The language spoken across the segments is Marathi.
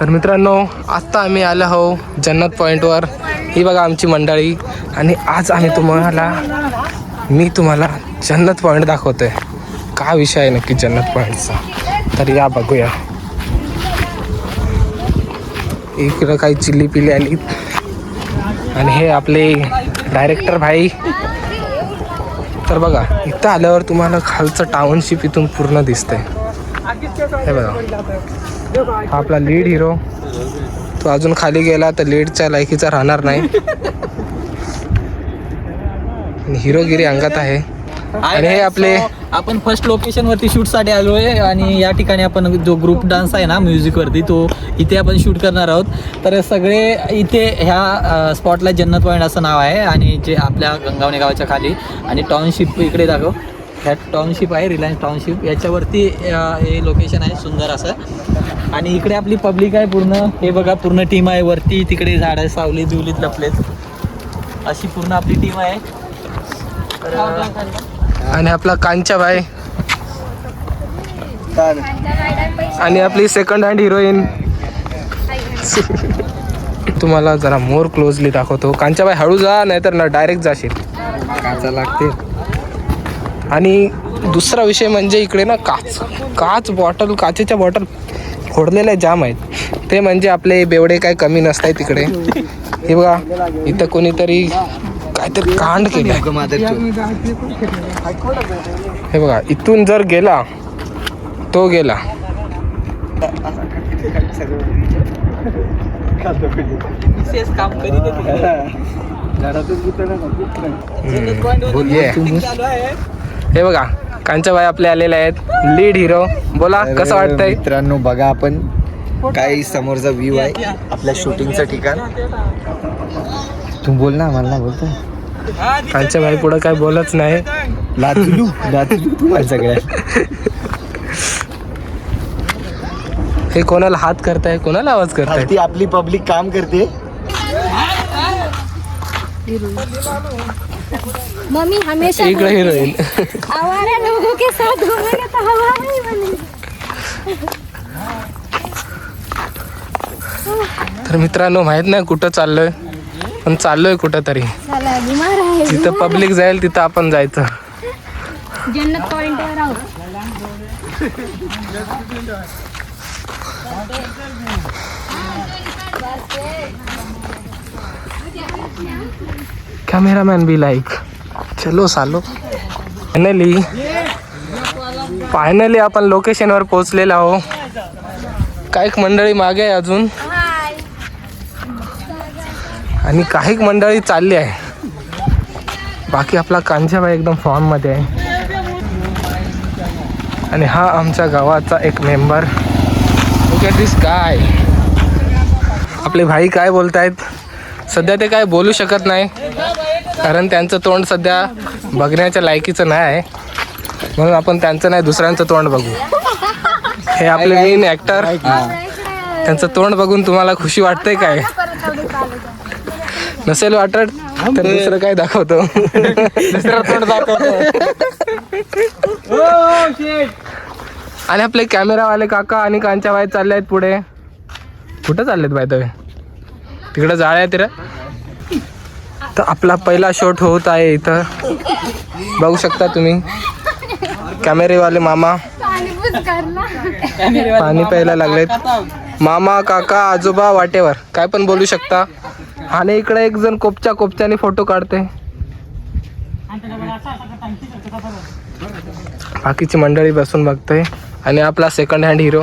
तर मित्रांनो आत्ता आम्ही आलो हो जन्नत पॉईंटवर ही बघा आमची मंडळी. आणि आज आम्ही तुम्हाला मी तुम्हाला जन्नत पॉईंट दाखवतोय. काय विषय आहे नक्की जन्नत पॉईंटचा तर या बघूया. इकडं काही चिल्ली पिली आली. आणि हे आपले डायरेक्टर भाई. तर बघा इथं आल्यावर तुम्हाला खालचं टाउनशिप इथून पूर्ण दिसतंय. हे बघा. हा आपला लीड हिरो. तो अजून खाली गेला तर लीडच्या लायकीचा राहणार नाही. हिरोगिरी अंगात आहे. आणि हे आपले आपण फर्स्ट लोकेशन वरती शूटसाठी आलोय आणि या ठिकाणी आपण जो ग्रुप डान्स आहे ना म्युझिक वरती तो इथे आपण शूट करणार आहोत. तर सगळे इथे ह्या स्पॉटला जन्नत पॉईंट असं नाव आहे आणि जे आपल्या गंगावणे गावाच्या खाली. आणि टाउनशिप इकडे दाखव. ह्या टाउनशिप आहे रिलायन्स टाउनशिप याच्यावरती हे लोकेशन आहे सुंदर असं. आणि इकडे आपली पब्लिक आहे पूर्ण. हे बघा पूर्ण टीम आहे वरती. तिकडे झाडं सावली दिवलीत लपलेत. अशी पूर्ण आपली टीम आहे. आणि आपला कांच्या बाय आणि आपली सेकंड हँड हिरोईन तुम्हाला जरा मोर क्लोजली दाखवतो. कांच्या बाय हळू जा नाहीतर ना डायरेक्ट जाशील. काचा लागते आणि दुसरा विषय म्हणजे इकडे ना काच. काच बॉटल काचेच्या बॉटल फोडलेल्या जाम आहेत. ते म्हणजे आपले बेवडे काय कमी नसतायत तिकडे हे बघा इथं कोणीतरी काहीतरी कांड केलंय. हे बघा इथून जर गेला तो गेला. काम. हे बघा कांच्याबाई आपले आलेले आहेत. लीड हिरो बोला कसं वाटतंय? मित्रांनो बघा आपण काही समोरचा व्ह्यू आहे आपल्या शूटिंगचं ठिकाण. तू बोल ना मला बोलतो कांच्याबाई पुढं काय बोलच नाही. लाचलू लाचलू तुम्हाला सगळ्या. हे कोणाला हात करताय? कोणाला आवाज करताय? ती आपली पब्लिक काम करते. मम्मी हमेशा इकडे हिरोईन आवारा लोगों के साथ घूमने तो हवा ही बनी. तर मित्रांनो माहीत नाही कुठं चाललोय पण चाललोय कुठं तरी जिथं पब्लिक जाईल तिथं आपण जायचं. जन्नत पॉइंट वर आहोत. कैमरामैन बी लाईक चलो सालो. फायनली फायनली आपण लोकेशनवर पोहोचलेलो आहो. काही मंडळी मागे आहे अजून? आणि काही मंडळी चालली आहे. बाकी आपला कांजाबाई एकदम फॉर्ममध्ये आहे. आणि हा आमच्या गावाचा एक मेंबर लुक दिस काय आपले भाई काय बोलतायत? सध्या ते काय बोलू शकत नाही. कारण त्यांचं तोंड सध्या बघण्याच्या लायकीचं नाही आहे. म्हणून आपण त्यांचं नाही दुसऱ्यांचं तोंड बघू. हे आपले मेन ॲक्टर त्यांचं तोंड बघून तुम्हाला खुशी वाटते काय? नसेल वाटत तर दुसरं काय दाखवतो? दुसरं तोंड दाखवतो. आणि आपले कॅमेरावाले काका आणि कांच्या बाई चालले आहेत पुढे. कुठं चाललेत बाय तुम्ही तिकडं जाळ्या आहेत रे तर आपला पहिला शॉट होत आहे इथं. बघू शकता तुम्ही. कॅमेरेवाले मामा. पाणी प्यायला लागलेत. मामा काका आजोबा वाटेवर. काय पण बोलू शकता. आणि इकडे एक जण कोपच्या कोपच्याने फोटो काढते बाकीची मंडळी बसून बघते आणि आपला सेकंड हँड हिरो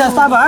చేస్తావా